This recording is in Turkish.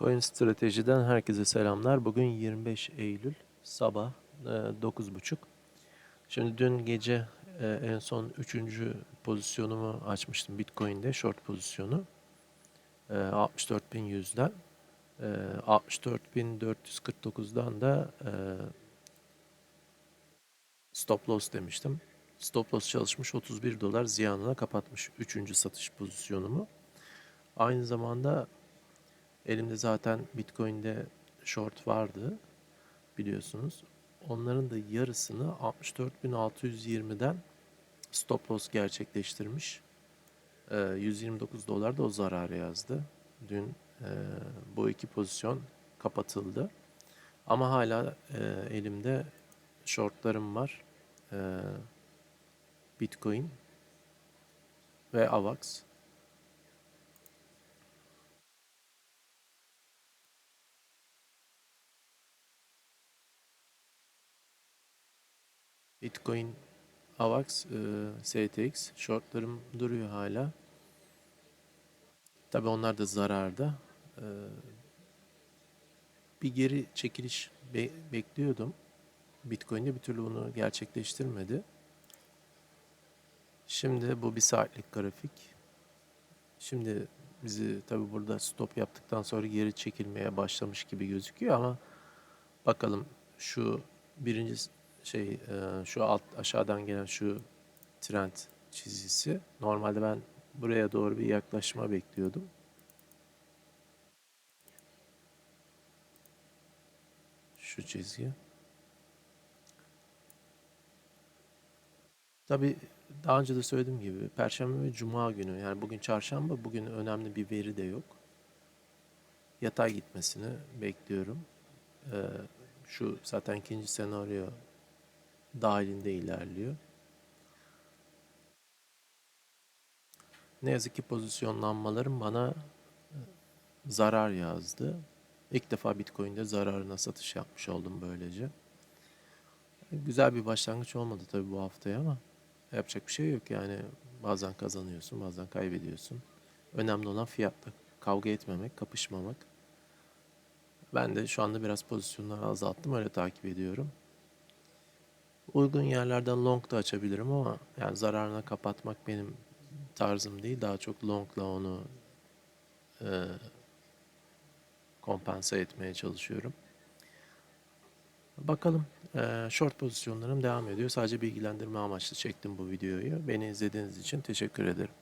Coin Strateji'den herkese selamlar. Bugün 25 Eylül sabah e, 9.30. Şimdi dün gece e, en son 3. pozisyonumu açmıştım Bitcoin'de short pozisyonu. E, 64.100'den. E, 64.449'dan da e, stop loss demiştim. Stop loss çalışmış 31 dolar ziyanına kapatmış 3. satış pozisyonumu. Aynı zamanda Elimde zaten Bitcoin'de short vardı biliyorsunuz. Onların da yarısını 64.620'den stop loss gerçekleştirmiş. Ee, 129 dolar da o zararı yazdı. Dün e, bu iki pozisyon kapatıldı. Ama hala e, elimde shortlarım var. E, Bitcoin ve AVAX. Bitcoin, AVAX, e, STX shortlarım duruyor hala. Tabi onlar da zararda. E, bir geri çekiliş be- bekliyordum. Bitcoin'de bir türlü bunu gerçekleştirmedi. Şimdi bu bir saatlik grafik. Şimdi bizi tabi burada stop yaptıktan sonra geri çekilmeye başlamış gibi gözüküyor ama bakalım şu birinci şey e, şu alt aşağıdan gelen şu trend çizgisi. Normalde ben buraya doğru bir yaklaşma bekliyordum. Şu çizgi. Tabi daha önce de söylediğim gibi Perşembe ve Cuma günü yani bugün çarşamba bugün önemli bir veri de yok. Yatay gitmesini bekliyorum. Ee, şu zaten ikinci senaryo dahilinde ilerliyor. Ne yazık ki pozisyonlanmalarım bana e, zarar yazdı. İlk defa Bitcoin'de zararına satış yapmış oldum böylece. Güzel bir başlangıç olmadı tabii bu haftaya ama yapacak bir şey yok yani bazen kazanıyorsun bazen kaybediyorsun. Önemli olan fiyatla kavga etmemek, kapışmamak. Ben de şu anda biraz pozisyonları azalttım öyle takip ediyorum. Uygun yerlerden long da açabilirim ama yani zararına kapatmak benim tarzım değil. Daha çok longla onu e, kompanse etmeye çalışıyorum. Bakalım. E, short pozisyonlarım devam ediyor. Sadece bilgilendirme amaçlı çektim bu videoyu. Beni izlediğiniz için teşekkür ederim.